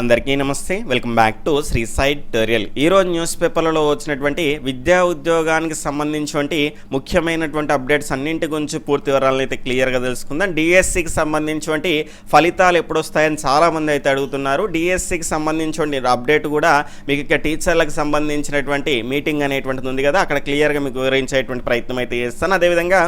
అందరికీ నమస్తే. Welcome back to Shri సైడ్ టోరియల్ ఈరోజు న్యూస్ పేపర్లలో వచ్చినటువంటి విద్యా ఉద్యోగానికి సంబంధించినటువంటి ముఖ్యమైనటువంటి అప్డేట్స్ అన్నింటి గురించి పూర్తి వివరాలను అయితే క్లియర్గా తెలుసుకుందాం. డిఎస్సికి సంబంధించినటువంటి ఫలితాలు ఎప్పుడు వస్తాయని చాలామంది అయితే అడుగుతున్నారు. డిఎస్సికి సంబంధించిన అప్డేట్ కూడా మీకు ఇక టీచర్లకు సంబంధించినటువంటి మీటింగ్ అనేటువంటిది ఉంది కదా అక్కడ క్లియర్గా మీకు వివరించేటువంటి ప్రయత్నం అయితే చేస్తాను. అదేవిధంగా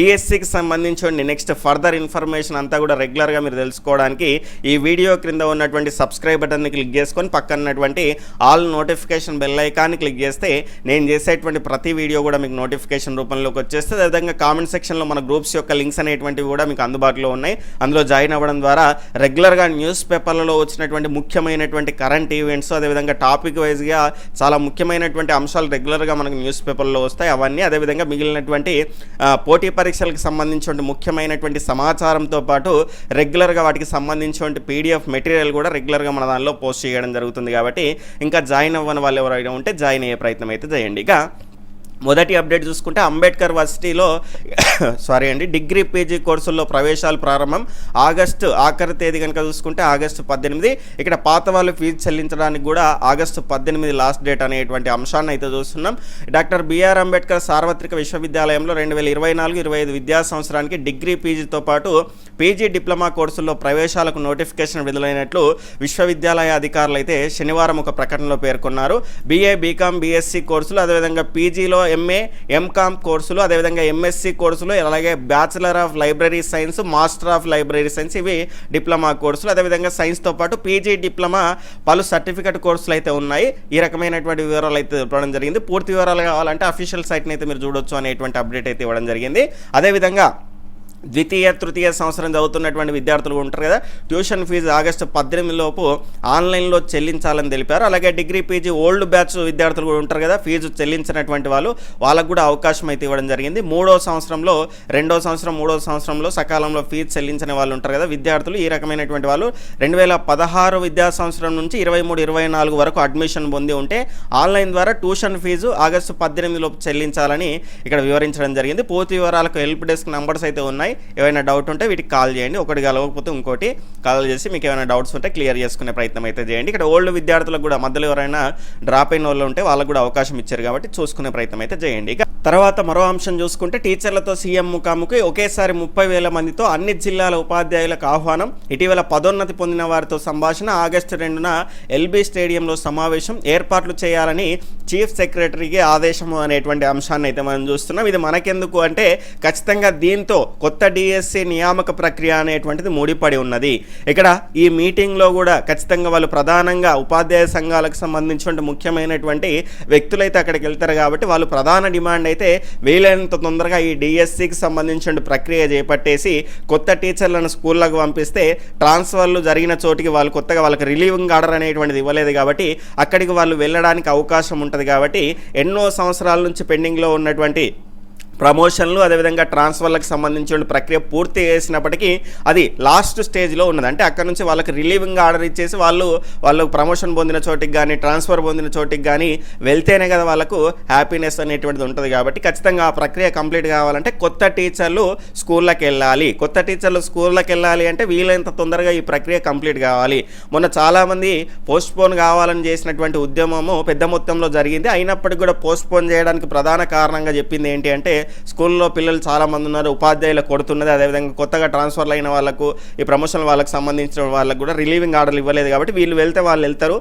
డిఎస్సికి సంబంధించిన నెక్స్ట్ ఫర్దర్ ఇన్ఫర్మేషన్ అంతా కూడా రెగ్యులర్గా మీరు తెలుసుకోవడానికి ఈ వీడియో క్రింద ఉన్నటువంటి సబ్స్క్రైబ్ బటన్ని క్లిక్ చేసుకొని పక్కనటువంటి ఆల్ నోటిఫికేషన్ బెల్ ఐకాన్ని క్లిక్ చేస్తే నేను చేసేటువంటి ప్రతి వీడియో కూడా మీకు నోటిఫికేషన్ రూపంలోకి వచ్చేస్తే అదేవిధంగా కామెంట్ సెక్షన్లో మన గ్రూప్స్ యొక్క లింక్స్ అనేటువంటివి కూడా మీకు అందుబాటులో ఉన్నాయి. అందులో జాయిన్ అవ్వడం ద్వారా రెగ్యులర్గా న్యూస్ పేపర్లలో వచ్చినటువంటి ముఖ్యమైనటువంటి కరెంట్ ఈవెంట్స్ అదేవిధంగా టాపిక్ వైజ్గా చాలా ముఖ్యమైనటువంటి అంశాలు రెగ్యులర్గా మనకు న్యూస్ పేపర్లో వస్తాయి. అవన్నీ అదేవిధంగా మిగిలినటువంటి పోటీ పరీక్షలకు సంబంధించిన ముఖ్యమైనటువంటి సమాచారంతో పాటు రెగ్యులర్గా వాటికి సంబంధించిన పీడిఎఫ్ మెటీరియల్ కూడా రెగ్యులర్గా మన దానిలో పోస్ట్ చేయడం జరుగుతుంది కాబట్టి ఇంకా జాయిన్ అవ్వని వాళ్ళు ఎవరైనా ఉంటే జాయిన్ అయ్యే ప్రయత్నం అయితే చేయండి. ఇక మొదటి అప్డేట్ చూసుకుంటే అంబేద్కర్ వర్సిటీలో సారీ అండి డిగ్రీ పీజీ కోర్సుల్లో ప్రవేశాలు ప్రారంభం. ఆగస్టు ఆఖరి తేదీ కనుక చూసుకుంటే ఆగస్టు పద్దెనిమిది. ఇక్కడ పాత వాళ్ళు ఫీజు చెల్లించడానికి కూడా ఆగస్టు పద్దెనిమిది లాస్ట్ డేట్ అనేటువంటి అంశాన్ని అయితే చూస్తున్నాం. డాక్టర్ బిఆర్ అంబేద్కర్ సార్వత్రిక విశ్వవిద్యాలయంలో రెండు వేల ఇరవై నాలుగు ఇరవై ఐదు విద్యా సంవత్సరానికి డిగ్రీ పీజీతో పాటు పీజీ డిప్లొమా కోర్సుల్లో ప్రవేశాలకు నోటిఫికేషన్ విడుదలైనట్లు విశ్వవిద్యాలయ అధికారులు అయితే శనివారం ఒక ప్రకటనలో పేర్కొన్నారు. బీఏ బీకామ్ బీఎస్సీ కోర్సులు అదేవిధంగా పీజీలో ఎంఏ ఎంకామ్ కోర్సులు అదేవిధంగా ఎంఎస్సి కోర్సులు అలాగే bachelor of library science master of library science ఇవి డిప్లొమా కోర్సులు. అదేవిధంగా సైన్స్తో పాటు పీజీ డిప్లొమా పలు సర్టిఫికెట్ కోర్సులు అయితే ఉన్నాయి. ఈ రకమైనటువంటి వివరాలు అయితే ఇవ్వడం జరిగింది. పూర్తి వివరాలు కావాలంటే అఫీషియల్ సైట్ని అయితే మీరు చూడొచ్చు అనేటువంటి అప్డేట్ అయితే ఇవ్వడం జరిగింది. అదేవిధంగా ద్వితీయ తృతీయ సంవత్సరం చదువుతున్నటువంటి విద్యార్థులు ఉంటారు కదా ట్యూషన్ ఫీజు ఆగస్టు పద్దెనిమిది లోపు ఆన్లైన్లో చెల్లించాలని తెలిపారు. అలాగే డిగ్రీ పీజీ ఓల్డ్ బ్యాచ్ విద్యార్థులు కూడా ఉంటారు కదా ఫీజు చెల్లించినటువంటి వాళ్ళు వాళ్ళకు కూడా అవకాశం అయితే ఇవ్వడం జరిగింది. మూడో సంవత్సరంలో రెండో సంవత్సరం మూడో సంవత్సరంలో సకాలంలో ఫీజు చెల్లించిన వాళ్ళు ఉంటారు కదా విద్యార్థులు ఈ రకమైనటువంటి వాళ్ళు రెండు వేల పదహారు విద్యా సంవత్సరం నుంచి ఇరవై మూడు ఇరవై నాలుగు వరకు అడ్మిషన్ పొంది ఉంటే ఆన్లైన్ ద్వారా ట్యూషన్ ఫీజు ఆగస్టు పద్దెనిమిది లోపు చెల్లించాలని ఇక్కడ వివరించడం జరిగింది. పూర్తి వివరాలకు హెల్ప్ డెస్క్ నంబర్స్ అయితే ఉన్నాయి. ఏమైనా డౌట్ ఉంటే వీటికి కాల్ చేయండి. ఒకటి కలవకపోతే ఇంకోటి కాల్ చేసి మీకు ఏమైనా డౌట్స్ ఉంటే క్లియర్ చేసుకునే ప్రయత్నం అయితే చేయండి. ఇక్కడ ఓల్డ్ విద్యార్థులకు కూడా మధ్యలో ఎవరైనా డ్రాప్ అయిన వాళ్ళు ఉంటే వాళ్ళకు కూడా అవకాశం ఇచ్చారు కాబట్టి చూసుకునే ప్రయత్నం అయితే చేయండి. ఇక తర్వాత మరో అంశం చూసుకుంటే టీచర్లతో సీఎం ముఖాముఖి ఒకేసారి ముప్పై వేల మందితో అన్ని జిల్లాల ఉపాధ్యాయులకు ఆహ్వానం. ఇటీవల పదోన్నతి పొందిన వారితో సంభాషణ ఆగస్టు రెండున ఎల్బీ స్టేడియంలో సమావేశం ఏర్పాట్లు చేయాలని చీఫ్ సెక్రటరీకి ఆదేశము అనేటువంటి అంశాన్ని అయితే మనం చూస్తున్నాం. ఇది మనకెందుకు అంటే ఖచ్చితంగా దీంతో కొత్త డిఎస్సి నియామక ప్రక్రియ అనేటువంటిది ముడిపడి ఉన్నది. ఇక్కడ ఈ మీటింగ్లో కూడా ఖచ్చితంగా వాళ్ళు ప్రధానంగా ఉపాధ్యాయ సంఘాలకు సంబంధించినటువంటి ముఖ్యమైనటువంటి వ్యక్తులైతే అక్కడికి వెళ్తారు కాబట్టి వాళ్ళు ప్రధాన డిమాండ్ అయితే వీలైనంత తొందరగా ఈ డిఎస్సికి సంబంధించిన ప్రక్రియ చేపట్టేసి కొత్త టీచర్లను స్కూళ్ళకు పంపిస్తే ట్రాన్స్ఫర్లు జరిగిన చోటికి వాళ్ళు కొత్తగా వాళ్ళకి రిలీవింగ్ ఆర్డర్ అనేటువంటిది ఇవ్వలేదు కాబట్టి అక్కడికి వాళ్ళు వెళ్ళడానికి అవకాశం ఉంటుంది కాబట్టి ఎన్నో సంవత్సరాల నుంచి పెండింగ్లో ఉన్నటువంటి ప్రమోషన్లు అదేవిధంగా ట్రాన్స్ఫర్లకు సంబంధించిన ప్రక్రియ పూర్తి చేసినప్పటికీ అది లాస్ట్ స్టేజ్లో ఉన్నది. అంటే అక్కడ నుంచి వాళ్ళకి రిలీవింగ్ ఆర్డర్ ఇచ్చేసి వాళ్ళు వాళ్ళు ప్రమోషన్ పొందిన చోటికి కానీ ట్రాన్స్ఫర్ పొందిన చోటికి కానీ వెళ్తేనే కదా వాళ్ళకు హ్యాపీనెస్ అనేటువంటిది ఉంటుంది కాబట్టి ఖచ్చితంగా ఆ ప్రక్రియ కంప్లీట్ కావాలంటే కొత్త టీచర్లు స్కూళ్ళకి వెళ్ళాలి. కొత్త టీచర్లు స్కూళ్ళకి వెళ్ళాలి అంటే వీలైనంత తొందరగా ఈ ప్రక్రియ కంప్లీట్ కావాలి. మొన్న చాలామంది పోస్ట్పోన్ కావాలని చేసినటువంటి ఉద్యమము పెద్ద మొత్తంలో జరిగింది. అయినప్పటికీ కూడా పోస్ట్పోన్ చేయడానికి ప్రధాన కారణంగా చెప్పింది ఏంటి అంటే స్కూల్లో పిల్లలు చాలామంది ఉన్నారు ఉపాధ్యాయులు కొడుతున్నది అదేవిధంగా కొత్తగా ట్రాన్స్ఫర్లు అయిన వాళ్ళకు ఈ ప్రమోషన్ వాళ్ళకి సంబంధించిన వాళ్ళకు కూడా రిలీవింగ్ ఆర్డర్లు ఇవ్వలేదు కాబట్టి వీళ్ళు వెళ్తే వాళ్ళు వెళ్తారు.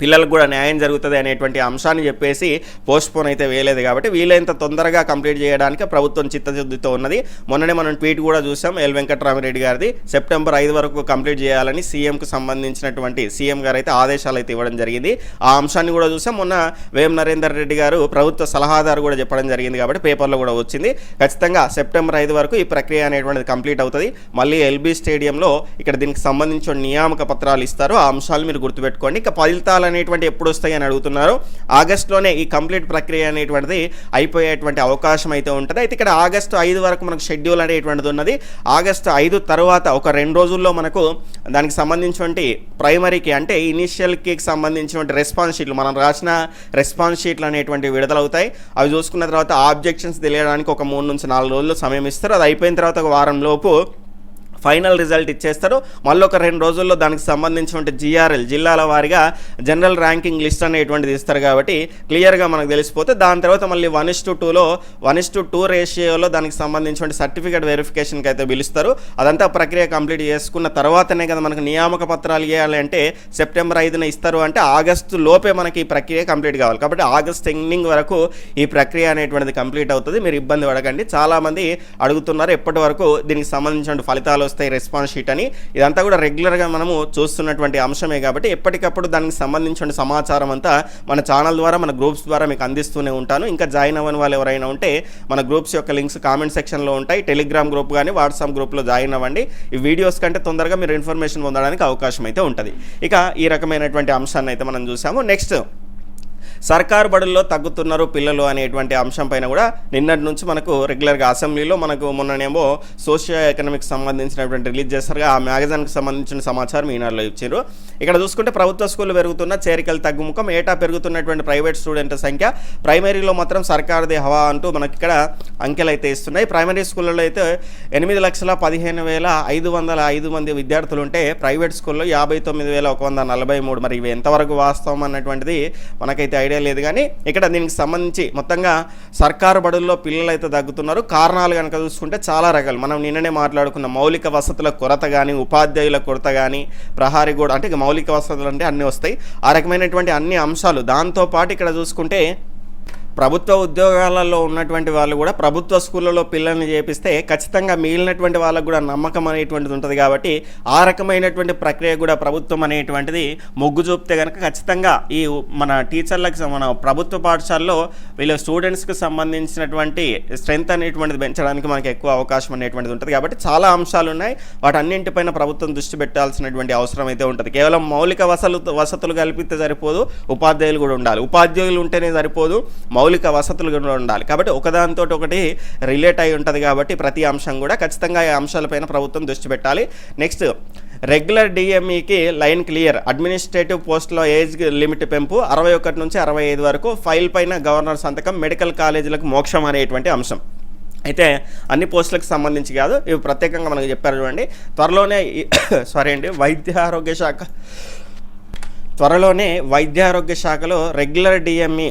పిల్లలకు కూడా న్యాయం జరుగుతుంది అనేటువంటి అంశాన్ని చెప్పేసి పోస్ట్పోన్ అయితే వేయలేదు కాబట్టి వీలైనంత తొందరగా కంప్లీట్ చేయడానికి ప్రభుత్వం చిత్తశుద్ధితో ఉన్నది. మొన్ననే మనం ట్వీట్ కూడా చూసాం ఎల్ వెంకట్రామరెడ్డి గారిది. సెప్టెంబర్ ఐదు వరకు కంప్లీట్ చేయాలని సీఎంకు సంబంధించినటువంటి సీఎం గారు అయితే ఆదేశాలు అయితే ఇవ్వడం జరిగింది. ఆ అంశాన్ని కూడా చూసాం. మొన్న వేం నరేందర్ రెడ్డి గారు ప్రభుత్వ సలహాదారు కూడా చెప్పడం జరిగింది కాబట్టి పేపర్లో కూడా వచ్చింది. ఖచ్చితంగా సెప్టెంబర్ ఐదు వరకు ఈ ప్రక్రియ అనేటువంటిది కంప్లీట్ అవుతుంది. మళ్ళీ ఎల్బీ స్టేడియంలో ఇక్కడ దీనికి సంబంధించిన నియామక పత్రాలు ఇస్తారు ఆ అంశాలు మీరు గుర్తుపెట్టుకోండి. ఇక ఫలితాల అనేటువంటి ఎప్పుడు వస్తాయి అని అడుగుతున్నారు. ఆగస్టులోనే ఈ కంప్లీట్ ప్రక్రియ అనేటువంటిది అయిపోయేటువంటి అవకాశం అయితే ఉంటుంది. అయితే ఇక్కడ ఆగస్టు ఐదు వరకు మనకు షెడ్యూల్ అనేటువంటిది ఉన్నది. ఆగస్టు ఐదు తర్వాత ఒక రెండు రోజుల్లో మనకు దానికి సంబంధించినటువంటి ప్రైమరీకి అంటే ఇనిషియల్కి సంబంధించినటువంటి రెస్పాన్స్ షీట్లు మనం రాసిన రెస్పాన్స్ షీట్లు అనేటువంటివి విడుదలవుతాయి. అవి చూసుకున్న తర్వాత ఆబ్జెక్షన్స్ తెలియడానికి ఒక మూడు నుంచి నాలుగు రోజులు సమయం ఇస్తారు. అది అయిపోయిన తర్వాత ఒక వారం లోపు ఫైనల్ రిజల్ట్ ఇచ్చేస్తారు. మళ్ళీ ఒక రెండు రోజుల్లో దానికి సంబంధించిన జిఆర్ఎల్ జిల్లాల వారీగా జనరల్ ర్యాంకింగ్ లిస్ట్ అనేటువంటిది ఇస్తారు కాబట్టి క్లియర్గా మనకు తెలిసిపోతే దాని తర్వాత మళ్ళీ వన్ ఇస్ టు టూలో వన్ ఇస్ టు టూ రేషియోలో దానికి సంబంధించిన సర్టిఫికేట్ వెరిఫికేషన్కి అయితే పిలుస్తారు. అదంతా ప్రక్రియ కంప్లీట్ చేసుకున్న తర్వాతనే కదా మనకు నియామక పత్రాలు ఇవ్వాలి అంటే సెప్టెంబర్ ఐదున ఇస్తారు అంటే ఆగస్టు లోపే మనకి ఈ ప్రక్రియ కంప్లీట్ కావాలి. కాబట్టి ఆగస్ట్ ఎండింగ్ వరకు ఈ ప్రక్రియ అనేటువంటిది కంప్లీట్ అవుతుంది. మీరు ఇబ్బంది పడకండి. చాలామంది అడుగుతున్నారు ఎప్పటి వరకు దీనికి సంబంధించిన ఫలితాలు వస్తాయి రెస్పాన్స్ షీట్ అని. ఇదంతా కూడా రెగ్యులర్గా మనము చూస్తున్నటువంటి అంశమే కాబట్టి ఎప్పటికప్పుడు దానికి సంబంధించిన సమాచారం అంతా మన ఛానల్ ద్వారా మన గ్రూప్స్ ద్వారా మీకు అందిస్తూనే ఉంటాను. ఇంకా జాయిన్ అవ్వని వాళ్ళు ఎవరైనా ఉంటే మన గ్రూప్స్ యొక్క లింక్స్ కామెంట్ సెక్షన్లో ఉంటాయి. టెలిగ్రామ్ గ్రూప్ కానీ వాట్సాప్ గ్రూప్లో జాయిన్ అవ్వండి. ఈ వీడియోస్ కంటే తొందరగా మీరు ఇన్ఫర్మేషన్ పొందడానికి అవకాశం అయితే ఉంటుంది. ఇక ఈ రకమైనటువంటి అంశాన్ని అయితే మనం చూసాము. నెక్స్ట్ సర్కారు బడుల్లో తగ్గుతున్నారు పిల్లలు అనేటువంటి అంశం పైన కూడా నిన్నటి నుంచి మనకు రెగ్యులర్గా అసెంబ్లీలో మనకు మొన్ననేమో సోషియో ఎకనామిక్స్ సంబంధించినటువంటి రిలీజ్ చేస్తారుగా ఆ మ్యాగజైన్కి సంబంధించిన సమాచారం ఈనాడులో ఇచ్చారు ఇక్కడ చూసుకుంటే ప్రభుత్వ స్కూళ్ళు పెరుగుతున్న చేరికలు తగ్గుముఖం ఏటా పెరుగుతున్నటువంటి ప్రైవేట్ స్టూడెంట్ సంఖ్య. ప్రైమరీలో మాత్రం సర్కారుది హవా అంటూ మనకి ఇక్కడ అంకెలు అయితే ఇస్తున్నాయి. ప్రైమరీ స్కూళ్ళలో అయితే ఎనిమిది లక్షల పదిహేను వేల ఐదు వందల ఐదు మంది విద్యార్థులు ఉంటే ప్రైవేట్ స్కూల్లో యాభై తొమ్మిది వేల ఒక వంద నలభై మూడు. మరి ఇవి ఎంతవరకు వాస్తవం అన్నటువంటిది మనకైతే ఐడియా లేదు కానీ ఇక్కడ దీనికి సంబంధించి మొత్తంగా సర్కారు బడుల్లో పిల్లలు అయితే తగ్గుతున్నారు. కారణాలు కనుక చూసుకుంటే చాలా రకాలు. మనం నిన్ననే మాట్లాడుకున్న మౌలిక వసతుల కొరత కానీ ఉపాధ్యాయుల కొరత కానీ ప్రహారీ కూడా అంటే ఇక మౌలిక వసతులు అంటే అన్నీ వస్తాయి. ఆ రకమైనటువంటి అన్ని అంశాలు దాంతోపాటు ఇక్కడ చూసుకుంటే ప్రభుత్వ ఉద్యోగాలలో ఉన్నటువంటి వాళ్ళు కూడా ప్రభుత్వ స్కూళ్ళలో పిల్లల్ని చేపిస్తే ఖచ్చితంగా మిగిలినటువంటి వాళ్ళకు కూడా నమ్మకం అనేటువంటిది ఉంటుంది కాబట్టి ఆ రకమైనటువంటి ప్రక్రియ కూడా ప్రభుత్వం అనేటువంటిది మొగ్గు చూపితే కనుక ఖచ్చితంగా ఈ మన టీచర్లకు మన ప్రభుత్వ పాఠశాలలో వీళ్ళ స్టూడెంట్స్కి సంబంధించినటువంటి స్ట్రెంత్ అనేటువంటిది పెంచడానికి మనకి ఎక్కువ అవకాశం అనేటువంటిది ఉంటుంది కాబట్టి చాలా అంశాలు ఉన్నాయి. వాటన్నింటిపైన ప్రభుత్వం దృష్టి పెట్టాల్సినటువంటి అవసరం అయితే ఉంటుంది. కేవలం మౌలిక వసలు వసతులు కల్పిస్తే సరిపోదు ఉపాధ్యాయులు కూడా ఉండాలి. ఉపాధ్యాయులు ఉంటేనే సరిపోదు మౌలిక మౌలిక వసతులు కూడా ఉండాలి. కాబట్టి ఒకదానితో ఒకటి రిలేట్ అయి ఉంటుంది కాబట్టి ప్రతి అంశం కూడా ఖచ్చితంగా ఈ అంశాలపైన ప్రభుత్వం దృష్టి పెట్టాలి. నెక్స్ట్ రెగ్యులర్ డిఎంఈకి లైన్ క్లియర్. అడ్మినిస్ట్రేటివ్ పోస్టులో ఏజ్ లిమిట్ పెంపు అరవై ఒకటి నుంచి అరవై ఐదు వరకు ఫైల్ పైన గవర్నర్ సంతకం మెడికల్ కాలేజీలకు మోక్షం అనేటువంటి అంశం. అయితే అన్ని పోస్టులకు సంబంధించి కాదు ఇవి ప్రత్యేకంగా మనకు చెప్పారు చూడండి. త్వరలోనే సారీ అండి వైద్య ఆరోగ్య శాఖ. త్వరలోనే వైద్య ఆరోగ్య శాఖలో రెగ్యులర్ డిఎంఈ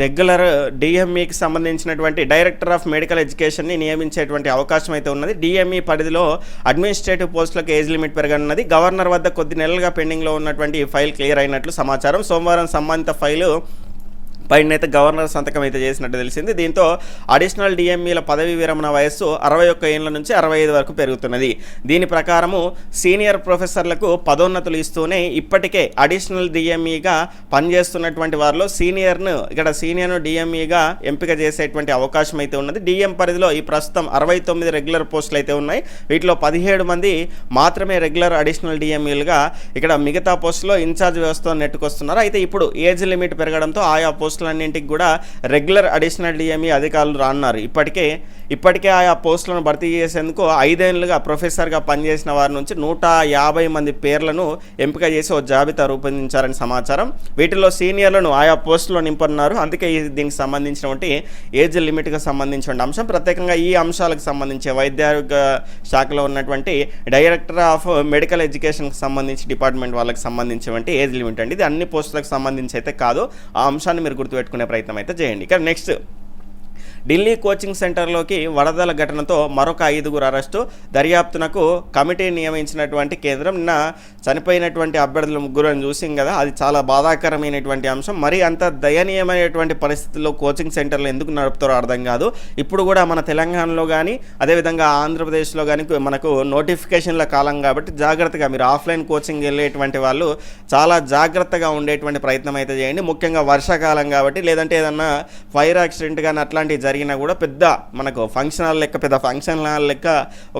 రెగ్యులర్ డిఎంఈకి సంబంధించినటువంటి డైరెక్టర్ ఆఫ్ మెడికల్ ఎడ్యుకేషన్ని నియమించేటువంటి అవకాశం అయితే ఉన్నది. డిఎంఈ పరిధిలో అడ్మినిస్ట్రేటివ్ పోస్టులకు ఏజ్ లిమిట్ పెరగనున్నది. గవర్నర్ వద్ద కొద్ది నెలలుగా పెండింగ్లో ఉన్నటువంటి ఈ ఫైల్ క్లియర్ అయినట్లు సమాచారం. సోమవారం సంబంధిత ఫైలు బైడెన్ అయితే గవర్నర్ సంతకం అయితే చేసినట్టు తెలిసింది. దీంతో అడిషనల్ డిఎంఈల పదవి విరమణ వయస్సు అరవై ఒక్క ఏళ్ళ నుంచి అరవై ఐదు వరకు పెరుగుతున్నది. దీని ప్రకారము సీనియర్ ప్రొఫెసర్లకు పదోన్నతులు ఇస్తూనే ఇప్పటికే అడిషనల్ డిఎంఈగా పనిచేస్తున్నటువంటి వారిలో సీనియర్ను ఇక్కడ సీనియర్ను డిఎంఈగా ఎంపిక చేసేటువంటి అవకాశం అయితే ఉన్నది. డిఎం పరిధిలో ఈ ప్రస్తుతం అరవై తొమ్మిది రెగ్యులర్ పోస్టులు అయితే ఉన్నాయి. వీటిలో పదిహేడు మంది మాత్రమే రెగ్యులర్ అడిషనల్ డిఎంఈలుగా ఇక్కడ మిగతా పోస్టులో ఇన్ఛార్జ్ వ్యవస్థ నెట్టుకొస్తున్నారు. అయితే ఇప్పుడు ఏజ్ లిమిట్ పెరగడంతో ఆయా పోస్టులన్నింటికి కూడా రెగ్యులర్ అడిషనల్ డిఎంఈ అధికారులు రానున్నారు. ఇప్పటికే ఇప్పటికే ఆయా పోస్టులను భర్తీ చేసేందుకు ఐదేళ్ళుగా ప్రొఫెసర్గా పనిచేసిన వారి నుంచి నూట యాభై మంది పేర్లను ఎంపిక చేసి ఓ జాబితా రూపొందించారని సమాచారం. వీటిలో సీనియర్లను ఆయా పోస్టులో నింపనున్నారు. అందుకే దీనికి సంబంధించినటువంటి ఏజ్ లిమిట్కి సంబంధించిన అంశం. ప్రత్యేకంగా ఈ అంశాలకు సంబంధించి వైద్య ఆరోగ్య శాఖలో ఉన్నటువంటి డైరెక్టర్ ఆఫ్ మెడికల్ ఎడ్యుకేషన్కి సంబంధించి డిపార్ట్మెంట్ వాళ్ళకి సంబంధించినటువంటి ఏజ్ లిమిట్ అండి. ఇది అన్ని పోస్టులకు సంబంధించి అయితే కాదు. ఆ అంశాన్ని మీరు గుర్తుపెట్టుకునే ప్రయత్నం అయితే చేయండి. ఇక నెక్స్ట్ ఢిల్లీ కోచింగ్ సెంటర్లోకి వరదల ఘటనతో మరొక ఐదుగురు అరెస్టు. దర్యాప్తునకు కమిటీ నియమించినటువంటి కేంద్రం నిన్న చనిపోయినటువంటి అభ్యర్థుల ముగ్గురని చూసాం కదా అది చాలా బాధాకరమైనటువంటి అంశం. మరి అంత దయనీయమైనటువంటి పరిస్థితుల్లో కోచింగ్ సెంటర్లు ఎందుకు నడుపుతారో అర్థం కాదు. ఇప్పుడు కూడా మన తెలంగాణలో కానీ అదేవిధంగా ఆంధ్రప్రదేశ్లో కానీ మనకు నోటిఫికేషన్ల కాలం కాబట్టి జాగ్రత్తగా మీరు ఆఫ్లైన్ కోచింగ్ వెళ్ళేటువంటి వాళ్ళు చాలా జాగ్రత్తగా ఉండేటువంటి ప్రయత్నం అయితే చేయండి. ముఖ్యంగా వర్షాకాలం కాబట్టి లేదంటే ఏదన్నా ఫైర్ యాక్సిడెంట్ కానీ అట్లాంటివి జరిగినా కూడా పెద్ద మనకు ఫంక్షన్ హాల్ లెక్క పెద్ద ఫంక్షన్ హాల్ లెక్క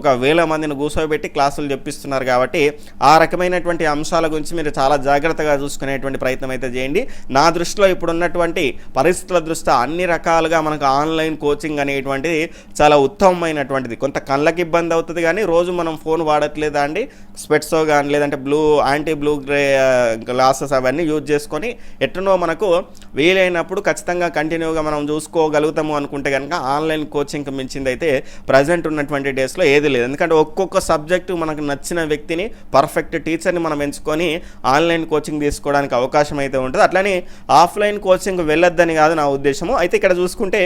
ఒక వేల మందిని కూర్చోబెట్టి క్లాసులు చెప్పిస్తున్నారు కాబట్టి ఆ రకమైనటువంటి అంశాల గురించి మీరు చాలా జాగ్రత్తగా చూసుకునేటువంటి ప్రయత్నం అయితే చేయండి. నా దృష్టిలో ఇప్పుడు ఉన్నటువంటి పరిస్థితుల దృష్ట్యా అన్ని రకాలుగా మనకు ఆన్లైన్ కోచింగ్ అనేటువంటిది చాలా ఉత్తమమైనటువంటిది. కొంత కళ్ళకి ఇబ్బంది అవుతుంది కానీ రోజు మనం ఫోన్ వాడట్లేదా అండి? స్పెట్సో కానీ లేదంటే blue anti blue grey glasses అవన్నీ యూజ్ చేసుకొని ఎట్టునో మనకు వీలైనప్పుడు ఖచ్చితంగా కంటిన్యూగా మనం చూసుకోగలుగుతాము అనుకుంటే అనుకుంటే కనుక ఆన్లైన్ కోచింగ్కి మించింది అయితే ప్రజెంట్ ఉన్నటువంటి డేస్లో ఏది లేదు. ఎందుకంటే ఒక్కొక్క సబ్జెక్టు మనకు నచ్చిన వ్యక్తిని పర్ఫెక్ట్ టీచర్ని మనం ఎంచుకొని ఆన్లైన్ కోచింగ్ తీసుకోవడానికి అవకాశం అయితే ఉంటుంది. అట్లనే ఆఫ్లైన్ కోచింగ్ వెళ్ళొద్దని కాదు నా ఉద్దేశము. అయితే ఇక్కడ చూసుకుంటే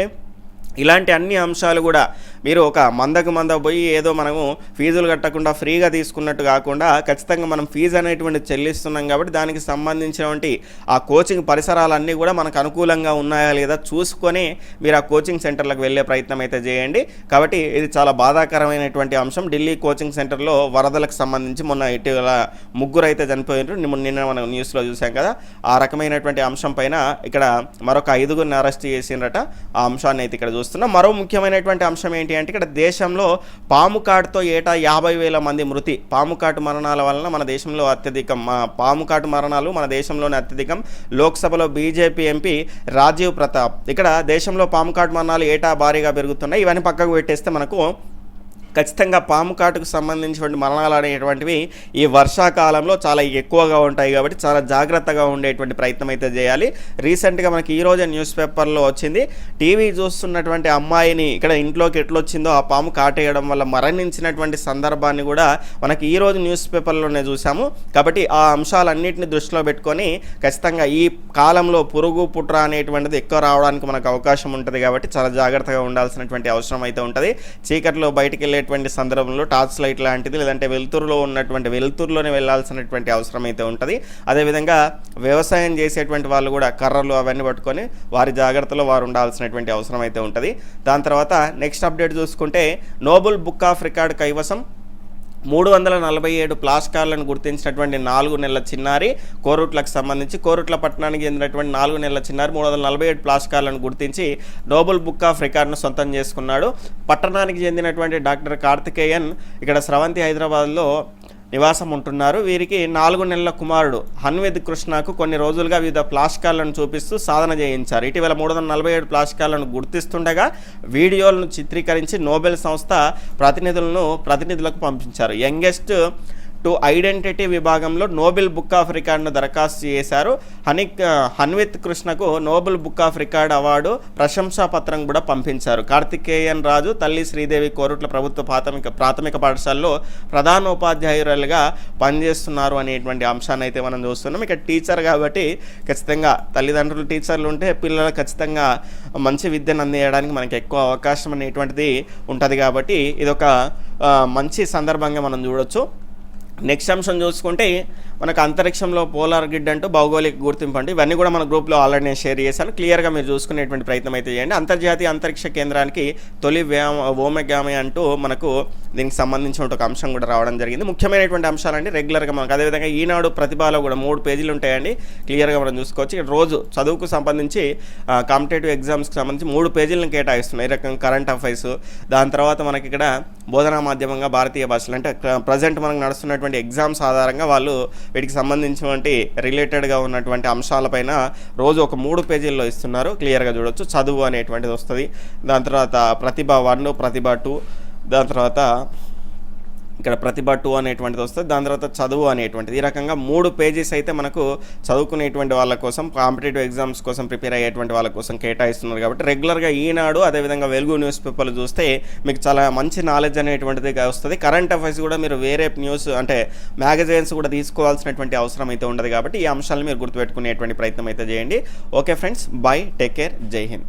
ఇలాంటి అన్ని అంశాలు కూడా మీరు ఒక మందకు మంద పోయి ఏదో మనము ఫీజులు కట్టకుండా ఫ్రీగా తీసుకున్నట్టు కాకుండా ఖచ్చితంగా మనం ఫీజు అనేటువంటి చెల్లిస్తున్నాం కాబట్టి దానికి సంబంధించినటువంటి ఆ కోచింగ్ పరిసరాలన్నీ కూడా మనకు అనుకూలంగా ఉన్నాయా లేదా చూసుకొని మీరు ఆ కోచింగ్ సెంటర్లకు వెళ్ళే ప్రయత్నం అయితే చేయండి. కాబట్టి ఇది చాలా బాధాకరమైనటువంటి అంశం. ఢిల్లీ కోచింగ్ సెంటర్లో వరదలకు సంబంధించి మొన్న ఇటీవల ముగ్గురు అయితే చనిపోయినారు నిన్న నిన్న మనం న్యూస్లో చూసాం కదా. ఆ రకమైనటువంటి అంశం పైన ఇక్కడ మరొక ఐదుగురిని అరెస్ట్ చేసిండ్రట. ఆ అంశాన్ని అయితే ఇక్కడ చూస్తున్నాం. మరో ముఖ్యమైనటువంటి అంశం ఏంటి అంటే ఇక్కడ దేశంలో పాము కాటుతో ఏటా యాభై వేల మంది మృతి. పాము కాటు మరణాల వలన మన దేశంలో అత్యధికం మా పాము కాటు మరణాలు మన దేశంలోనే అత్యధికం. లోక్సభలో బీజేపీ ఎంపీ రాజీవ్ ప్రతాప్. ఇక్కడ దేశంలో పాము కాటు మరణాలు ఏటా భారీగా పెరుగుతున్నాయి. ఇవన్నీ పక్కకు పెట్టేస్తే మనకు ఖచ్చితంగా పాము కాటుకు సంబంధించినటువంటి మరణాలు అనేటువంటివి ఈ వర్షాకాలంలో చాలా ఎక్కువగా ఉంటాయి కాబట్టి చాలా జాగ్రత్తగా ఉండేటువంటి ప్రయత్నం అయితే చేయాలి. రీసెంట్గా మనకి ఈరోజు న్యూస్ పేపర్లో వచ్చింది. టీవీ చూస్తున్నటువంటి అమ్మాయిని ఇక్కడ ఇంట్లోకి ఎట్లొచ్చిందో ఆ పాము కాటేయడం వల్ల మరణించినటువంటి సందర్భాన్ని కూడా మనకి ఈరోజు న్యూస్ పేపర్లోనే చూసాము కాబట్టి ఆ అంశాలన్నింటిని దృష్టిలో పెట్టుకొని ఖచ్చితంగా ఈ కాలంలో పురుగు పుట్ర అనేటువంటిది ఎక్కువ రావడానికి మనకు అవకాశం ఉంటుంది కాబట్టి చాలా జాగ్రత్తగా ఉండాల్సినటువంటి అవసరం అయితే ఉంటుంది. చీకట్లో బయటికి వెళ్ళేటువంటి సందర్భంలో టార్చ్ లైట్ లాంటిది లేదంటే వెలుతురులో ఉన్నటువంటి వెలుతురులోనే వెళ్ళాల్సినటువంటి అవసరం అయితే ఉంటుంది. అదేవిధంగా వ్యవసాయం చేసేటువంటి వాళ్ళు కూడా కర్రలు అవన్నీ పట్టుకొని వారి జాగ్రత్తలో వారు ఉండాల్సినటువంటి అవసరం అయితే ఉంటుంది. దాని తర్వాత నెక్స్ట్ అప్డేట్ చూసుకుంటే నోబుల్ బుక్ ఆఫ్ రికార్డ్ కైవసం మూడు వందల నలభై ఏడు ప్లాస్కార్లను గుర్తించినటువంటి నాలుగు నెలల చిన్నారి కోరుట్లకు సంబంధించి కోరుట్ల పట్టణానికి చెందినటువంటి నాలుగు నెలల చిన్నారి మూడు వందల నలభై ఏడు ప్లాస్కార్లను గుర్తించి నోబుల్ బుక్ ఆఫ్ రికార్డును సొంతం చేసుకున్నాడు. పట్టణానికి చెందినటువంటి డాక్టర్ కార్తికేయన్ ఇక్కడ స్రవంతి హైదరాబాద్లో నివాసం ఉంటున్నారు వీరికి నాలుగు నెలల కుమారుడు హన్విద్ కృష్ణకు కొన్ని రోజులుగా వివిధ ప్లాస్కాలను చూపిస్తూ సాధన చేయించారు. ఇటీవల మూడు వందల నలభై ఏడు ప్లాస్కార్లను గుర్తిస్తుండగా వీడియోలను చిత్రీకరించి నోబెల్ సంస్థ ప్రతినిధులను ప్రతినిధులకు పంపించారు. యంగెస్ట్ టు ఐడెంటిటీ విభాగంలో నోబెల్ బుక్ ఆఫ్ రికార్డును దరఖాస్తు చేశారు. హనిక్ హన్విత్ కృష్ణకు noble book of record award ప్రశంసా పత్రం కూడా పంపించారు. కార్తికేయన్ రాజు తల్లి శ్రీదేవి కోరుట్ల ప్రభుత్వ ప్రాథమిక ప్రాథమిక పాఠశాలలో ప్రధానోపాధ్యాయురాలుగా పనిచేస్తున్నారు అనేటువంటి అంశాన్ని అయితే మనం చూస్తున్నాం. ఇక టీచర్ కాబట్టి ఖచ్చితంగా తల్లిదండ్రులు టీచర్లు ఉంటే పిల్లలు ఖచ్చితంగా మంచి విద్యను అందించడానికి మనకి ఎక్కువ అవకాశం అనేటువంటిది ఉంటుంది కాబట్టి ఇదొక మంచి సందర్భంగా మనం చూడొచ్చు. నెక్స్ట్ అంశం చూసుకుంటే మనకు అంతరిక్షంలో పోలార్ గ్రిడ్ అంటూ భౌగోళిక గుర్తింపు అంటే ఇవన్నీ కూడా మన గ్రూప్లో ఆల్రెడీ నేను షేర్ చేశాను. క్లియర్గా మీరు చూసుకునేటువంటి ప్రయత్నం అయితే చేయండి. అంతర్జాతీయ అంతరిక్ష కేంద్రానికి తొలి వ్యామ ఓమెగామి అంటూ మనకు దీనికి సంబంధించిన ఒక అంశం కూడా రావడం జరిగింది. ముఖ్యమైనటువంటి అంశాలండి రెగ్యులర్గా మనకు అదేవిధంగా ఈనాడు ప్రతిభలో కూడా మూడు పేజీలు ఉంటాయండి. క్లియర్గా మనం చూసుకోవచ్చు. ఇక్కడ రోజు చదువుకు సంబంధించి కాంపిటేటివ్ ఎగ్జామ్స్కి సంబంధించి మూడు పేజీలను కేటాయిస్తున్నాయి. ఈ రకంగా కరెంట్ అఫైర్స్ దాని తర్వాత మనకి ఇక్కడ బోధనా మాధ్యమంగా భారతీయ భాషలు అంటే ప్రజెంట్ మనకు నడుస్తున్నటువంటి ఎగ్జామ్స్ ఆధారంగా వాళ్ళు వీటికి సంబంధించినటువంటి రిలేటెడ్గా ఉన్నటువంటి అంశాలపైన రోజు ఒక మూడు పేజీల్లో ఇస్తున్నారు. క్లియర్గా చూడొచ్చు. చదువు అనేటువంటిది వస్తుంది. దాని తర్వాత ప్రతిభ వన్ ప్రతిభ టూ దాని తర్వాత ఇక్కడ ప్రతిభ టూ అనేటువంటిది వస్తుంది. దాని తర్వాత చదువు అనేటువంటిది. ఈ రకంగా మూడు పేజెస్ అయితే మనకు చదువుకునేటువంటి వాళ్ళ కోసం కాంపిటేటివ్ ఎగ్జామ్స్ కోసం ప్రిపేర్ అయ్యేటువంటి వాళ్ళ కోసం కేటాయిస్తున్నారు కాబట్టి రెగ్యులర్గా ఈనాడు అదేవిధంగా వెలుగు న్యూస్ పేపర్లు చూస్తే మీకు చాలా మంచి నాలెడ్జ్ అనేటువంటిది వస్తుంది. కరెంట్ అఫైర్స్ కూడా మీరు వేరే న్యూస్ అంటే మ్యాగజైన్స్ కూడా తీసుకోవాల్సినటువంటి అవసరం అయితే ఉండదు కాబట్టి ఈ అంశాలను మీరు గుర్తుపెట్టుకునేటువంటి ప్రయత్నం అయితే చేయండి. Okay friends bye take care Jai Hind